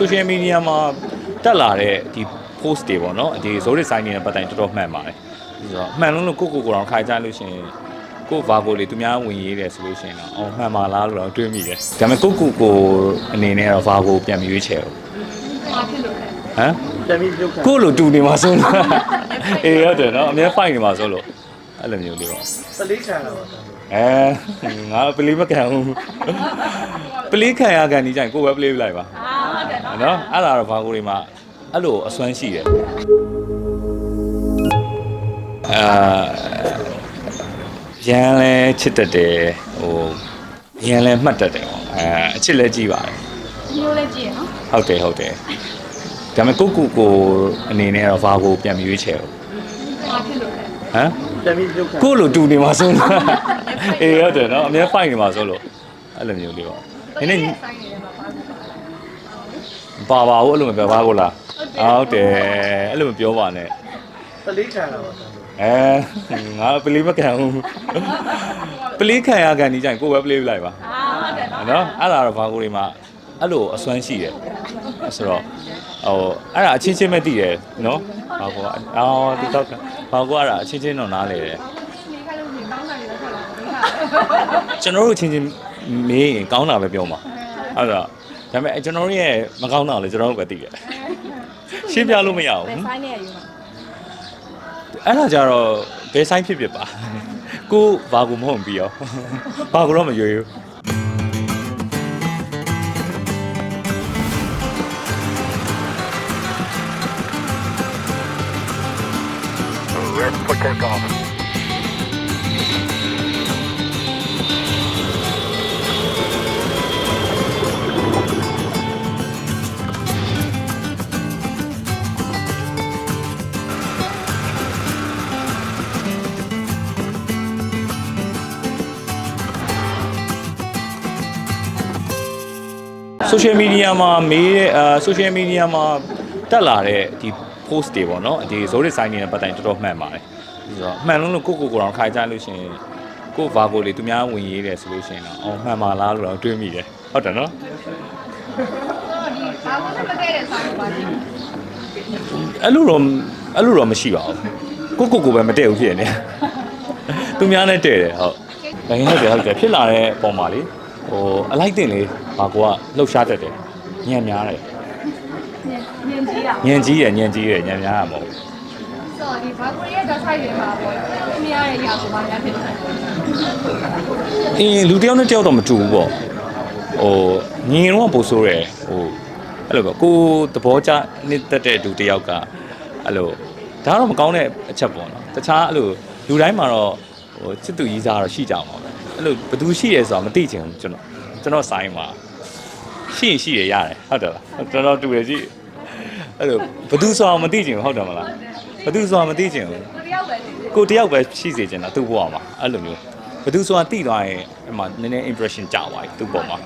social media မှာတက်လာတဲ့ဒီ post တွေပေါ့နော်ဒီ zodiac sign တွေနဲ့ပတ်သက်ရင်တော်တော်မှန်ပါတယ်ဆိုတော့မှန်လုံးလို့ကိုကိုကိုတော့ခါကြလို့ရှိရင်ကိုဘာကိုလေသူများဝင်ရေးတယ်ဆိုလို့ရှိရင်တော့အော်မှန်ပါလားလို့တော့တွေးမိတယ်ဒါပေမဲ့ကိုကိုကိုအနေနဲ့တော့ဘာကိုပြန်ပြီးရွေးချယ်တော့ဟမ်ပြန်ပြီးပြုတ်ခါကိုလိုတူနေမှာဆိုလို့အေးဟုတ်တယ်နော်အများ fight နေမှာဆိုလို့အဲ့လိုမျိုးလေးပေါ့ပလေးခံလာပါအဲငါပလေးမကန်ဘူးပလေးခံရကန်ဒီကြရင်ကိုပဲပလေးလိုက်ပါအာဟုတ်တယ် နော်နော်အဲ့ဒါတော့ဘာကိုတွေမှာအဲ့လိုအစွမ်းရှိတယ်အာရန်လဲချစ်တတ်တယ်ဟိုရန်လဲမှတ်တတ်တယ်ပေါ့အဲအချစ်လဲကြည့်ပါတယ်မျိုးလေးကြည့်ရနော်ဟုတ်တယ်ဟုတ်တယ်ဒါပေမဲ့ကိုကိုကိုအနေနဲ့တော့ဘာကိုပြန်ပြီးရွေးချယ်တော့ဘာဖြစ်လို့လဲဟမ်ပြန်ပြီးပြုတ်ခါကိုလိုတူနေမှာဆိုလို့အေးဟုတ်တယ်နော်အများ fight နေမှာဆိုလို့အဲ့လိုမျိုးလေးပေါ့နည်းနည်းဆိုင်နေတယ်မှာပါဘူး ပါပါဘူးအဲ့လိုမပြောပါဘူးလားဟုတ်တယ်အဲ့လိုမပြောပါနဲ့ပလေးခံလာပါအဲငါပလေးမကန်ဘူးပလေးခံရကန်ဒီကြရင်ကိုပဲပလေးလိုက်ပါအာဟုတ်တယ်နော်နော်အဲ့ဒါတော့ဘာကိုတွေမှာအဲ့လိုအစွမ်းရှိတယ်ဆိုတော့ဟိုအဲ့ဒါအချင်းချင်းပဲတည်တယ်နော်ဘာကိုအော်ဒီတော့ဘာကိုအဲ့ဒါအချင်းချင်းတော့နားလေတယ်နေခိုင်းလို့ဒီကောင်းတာတွေတော့ထွက်လာတယ်ကျွန်တော်တို့ချင်းချင်းမေးရင်ကောင်းတာပဲပြောမှာအဲ့ဒါ ဒါပေမဲ့ကျွန်တော်တို့ရဲ့မကောင်းတာလည်းကျွန်တော်တို့ပဲသိတယ်ရှင်းပြလို့မရဘယ်ဘူးဆိုင်နေရယူမှာအဲ့ဒါကြတော့ဘယ်ဆိုင်ဖြစ်ဖြစ်ပါကိုဘာကူမဟုတ်ပြီးရောဘာကူတော့မရွေဘူး social media မှာမေးတဲ့အာ social media မှာတက်လာတဲ့ဒီ post တွေပေါ့နော်ဒီ zodiac sign တွေနဲ့ပတ်သက်ရင်တော်တော်မှန်ပါတယ်ဆိုတော့မှန်လုံးလို့ကိုကိုကိုတော့ခါကြလို့ရှိရင်ကိုဘာကိုလေသူများဝင်ရေးတယ်ဆိုလို့ရှိရင်တော့အော်မှန်ပါလားလို့တော့တွေးမိတယ်ဟုတ်တယ်နော်ဒီဘာလို့မတည့်တဲ့ဆိုင်ပါလဲအဲ့လိုတော့အဲ့လိုတော့မရှိပါဘူးကိုကိုကိုပဲမတည့်ဘူးဖြစ်နေသူများနဲ့တည့်တယ်ဟုတ်ဒါရင်ဟုတ်တယ်ဟုတ်တယ်ဖြစ်လာတဲ့ပုံပါလေ ဟိုအလိုက်တင်လေးဘာကိုကလှုပ်ရှားတတ်တယ်ညံ့များတယ်ညင်ကြီးတာညံကြီးရညံကြီးရညံများရမဟုတ်ဘူးဆိုတော့ဒီဘာကိုရဲ့ဒါဆိုင်တွေမှာပေါ့သူများရဲ့ရာကိုဘာများဖြစ်လဲအင်းလူတစ်ယောက်နဲ့တစ်ယောက်တော့မတူဘူးပေါ့ဟိုညီရင်တော့ပို့ဆိုးတယ်ဟိုအဲ့လိုပေါ့ကိုသဘောကျနှစ်သက်တဲ့လူတစ်ယောက်ကအဲ့လိုဒါတော့မကောင်းတဲ့အချက်ပေါ့နော်တခြားအဲ့လိုလူတိုင်းမှာတော့ဟိုစစ်သူကြီးစားတော့ရှိကြမှာပဲ အဲ့လိုဘယ်သူရှိရဲဆိုတာမသိချင်ဘူးကျွန်တော်ကျွန်တော်ဆိုင်မှာရှိရင်ရှိရရတယ်ဟုတ်တယ်လားတော်တော်တူတယ်ကြည့်အဲ့လိုဘယ်သူဆိုတာမသိချင်ဘူးဟုတ်တယ်မလားဘယ်သူဆိုတာမသိချင်ဘူးသူတယောက်ပဲဒီကိုတယောက်ပဲရှိစေချင်တာသူ့ဘဝမှာအဲ့လိုမျိုးဘယ်သူဆိုတာတိသွားရင်အမှနည်းနည်း impression ကြာသွားပြီသူ့ဘဝမှာ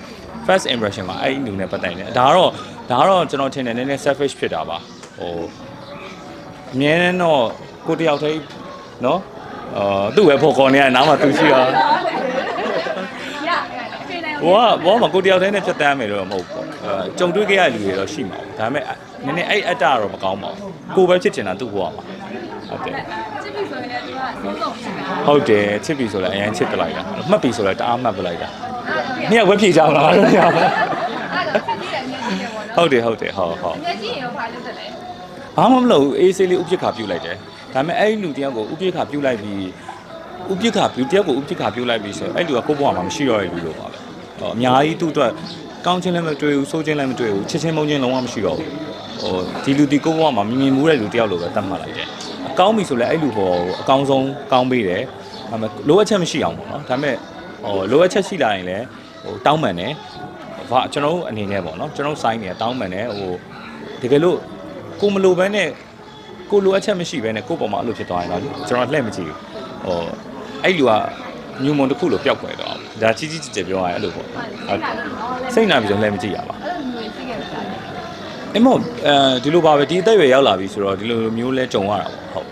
first impression မှာအဲ့ဒီလူနဲ့ပတ်သက်နေတယ်ဒါကတော့ဒါကတော့ကျွန်တော်ထင်တယ်နည်းနည်း selfish ဖြစ်တာပါဟိုအမြဲတမ်းတော့ကိုတယောက်တည်းနော်အာသူ့ပဲဖို့ခေါ်နေရနားမှာသူရှိတာရဖေးနေ ဘောကဘောမှာကိုတယောက်တည်းနဲ့ဖြတ်တန်းမယ်လို့တော့မဟုတ်ဘူးအဲကြုံတွေ့ခဲ့ရတဲ့လူတွေတော့ရှိမှာပေါ့ဒါပေမဲ့နည်းနည်းအဲ့အတ္တကတော့မကောင်းပါဘူးကိုပဲဖြစ်ချင်တာသူ့ဘဝမှာဟုတ်တယ်ချစ်ပြီဆိုရင်လည်းသူကဆုံးဆုံးရှိတာဟုတ်တယ်ချစ်ပြီဆိုလည်းအရင်ချစ်ပလိုက်တာမှတ်ပြီဆိုလည်းတအားမှတ်ပလိုက်တာနှစ်ယောက်ပဲဖြေကြအောင်လားလို့ရပါအဲ့တော့ချစ်ကြည့်တယ်ညင်ကြည့်တယ်ပေါ့နော်ဟုတ်တယ်ဟုတ်တယ်ဟုတ်ဟုတ်ညင်ကြည့်ရင်ရောဘာလုပ်တယ်လဲဘာမှမလုပ်ဘူးအေးဆေးလေးဥပိ္ပခါပြုတ်လိုက်တယ်ဒါပေမဲ့အဲ့ဒီလူတယောက်ကိုဥပိ္ပခါပြုတ်လိုက်ပြီးဥပိ္ပခါပြုတ်တယောက်ကိုဥပိ္ပခါပြုတ်လိုက်ပြီးဆိုရင်အဲ့လူကကိုယ့်ဘဝမှာမရှိတော့တဲ့လူလို့ပါပဲဟော အများကြီးသူ့အတွက်ကောင်းခြင်းလည်းမတွေ့ဘူးဆိုးခြင်းလည်းမတွေ့ဘူးချစ်ချင်းမုန်းခြင်းလုံးဝမရှိတော့ဘူးဟိုဒီလူဒီကိုယ့်ဘဝမှာမြင်မြင်မှုတဲ့လူတယောက်လိုပဲသတ်မှတ်လိုက်တယ်အကောင်းပြီဆိုလည်းအဲ့လူဟောအကောင်းဆုံးကောင်းပေးတယ်ဒါပေမဲ့လိုအပ်ချက်မရှိအောင်ပေါ့နော်ဒါပေမဲ့ဟိုလိုအပ်ချက်ရှိလာရင်လည်းဟိုတောင်းပန်တယ်ဘာကျွန်တော်တို့အနေနဲ့ပေါ့နော်ကျွန်တော်စိုင်းနေတောင်းပန်တယ်ဟိုတကယ်လို့ကိုမလိုဘဲနဲ့ကိုလိုအပ်ချက်မရှိဘဲနဲ့ကိုယ့်ပေါ်မှာအဲ့လိုဖြစ်သွားရင်တော့ကျွန်တော်လှည့်မကြည့်ဘူးဟိုအဲ့လူက ညူမွန်တစ်ခုလိုပျောက်ကွယ်တော့ဒါကြီးကြီးကျယ်ကျယ်ပြောရရင်အဲ့လိုပေါ့ဟုတ်စိတ်နာပြီးတော့လှည့်မကြည့်ရပါအဲ့လိုမျိုးသိခဲ့တာအမေအဲဒီလိုပါပဲဒီအသက်အရွယ်ရောက်လာပြီဆိုတော့ဒီလိုမျိုးလဲကြုံရတာပေါ့ဟုတ်